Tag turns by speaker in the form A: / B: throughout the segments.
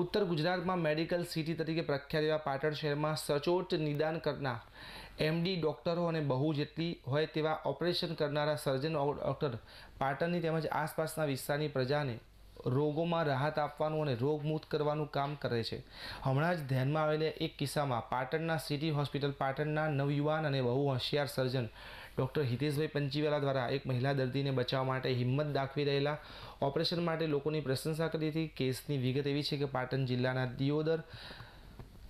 A: ઉત્તર ગુજરાતમાં medical city તરીકે પ્રખ્યાત એવા પાટણ શહેરમાં સચોટ નિદાન કરનાર એમડી ડૉક્ટરો અને બહુ જેટલી હોય તેવા ઓપરેશન કરનારા સર્જન ડૉક્ટર પાટણની તેમજ આસપાસના વિસ્તારની પ્રજાને રોગોમાં રાહત આપવાનું અને રોગમુક્ત કરવાનું કામ કરે છે. હમણાં જ ધ્યાનમાં આવેલા એક કિસ્સામાં પાટણના સિટી હોસ્પિટલ પાટણના નવયુવાન અને બહુ હોશિયાર સર્જન ડૉક્ટર હિતેશભાઈ પંચીવાલા દ્વારા એક મહિલા દર્દીને બચાવવા માટે હિંમત દાખવી રહેલા ઓપરેશન માટે લોકોની પ્રશંસા કરી હતી. કેસની વિગત એવી છે કે પાટણ જિલ્લાના દિયોદર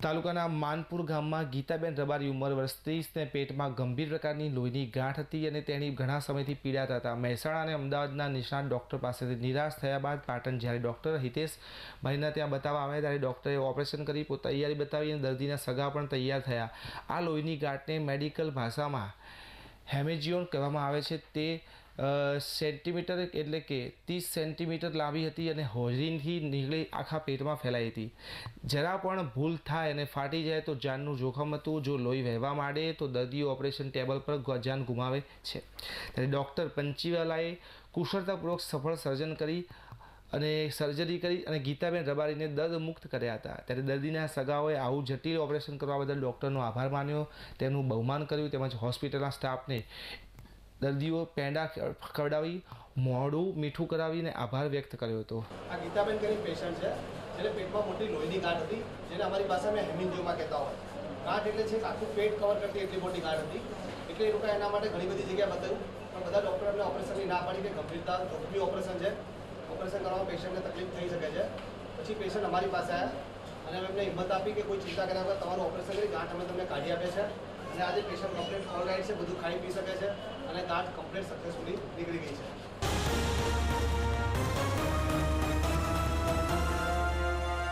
A: તાલુકાના માનપુર ગામમાં ગીતાબેન રબારી ઉંમર વર્ષ ત્રીસને પેટમાં ગંભીર પ્રકારની લોહીની ગાંઠ હતી અને તેણી ઘણા સમયથી પીડાતા હતા. મહેસાણા અને અમદાવાદના નિષ્ણાત ડૉક્ટર પાસેથી નિરાશ થયા બાદ પાટણ જ્યારે ડૉક્ટર હિતેશ ભાઈના ત્યાં બતાવવા આવ્યા ત્યારે ડૉક્ટરે ઓપરેશન કરી પોત તૈયારી બતાવી અને દર્દીના સગા પણ તૈયાર થયા. આ લોહીની ગાંઠને મેડિકલ ભાષામાં હેમેજિયોન કહેવામાં આવે છે, તે સેન્ટીમીટર એટલે કે ત્રીસ સેન્ટીમીટર લાંબી હતી અને હોજરીથી નીકળી આખા પેટમાં ફેલાઈ હતી. જરા પણ ભૂલ થાય અને ફાટી જાય તો જાનનું જોખમ હતું. જો લોહી વહેવા માંડે તો દર્દીઓ ઓપરેશન ટેબલ પર જાન ગુમાવે છે. ત્યારે ડૉક્ટર પંચીવાલાએ કુશળતાપૂર્વક સફળ સર્જન કરી અને સર્જરી કરી અને ગીતાબેન રબારીને દર્દ મુક્ત કર્યા હતા. ત્યારે દર્દીના સગાઓએ આવું જટિલ ઓપરેશન કરવા બદલ ડૉક્ટરનો આભાર માન્યો. તેમનું બહુમાન કર્યું તેમજ હોસ્પિટલના સ્ટાફને દર્દીઓ પેંડા ખવડાવી, મોડું મીઠું કરાવીને આભાર વ્યક્ત કર્યો હતો.
B: આ ગીતાબેન કરીને પેશન્ટ છે. જેને પેટમાં મોટી લોહીની ગાંઠ હતી. જેને અમારી પાસે હેમિંગિયોમાં કહેતા હોય. ગાંઠ એટલે છે આખું પેટ કવર કરતી એટલી મોટી ગાંઠ હતી. એટલે એ લોકો એના માટે ઘણી બધી જગ્યાએ બતાવ્યું. પણ બધા ડૉક્ટર એમને ઓપરેશનની ના પાડી કે ગંભીરતા જોખમી ઓપરેશન છે. ઓપરેશન કરવામાં પેશન્ટને તકલીફ થઈ શકે છે. પછી પેશન્ટ અમારી પાસે આવ્યા અને અમે એમને હિંમત આપી કે કોઈ ચિંતા કર્યા વગર તમારું ઓપરેશન કરી ગાંઠ અમે તમને કાઢી આપે છે અને આજે પેશન્ટ કમ્પ્લેટ ઓલરાઈટ છે, બધું ખાઈ પી શકે છે અને ગાંઠ કમ્પ્લેટ સક્સેસફુલી નીકળી ગઈ છે.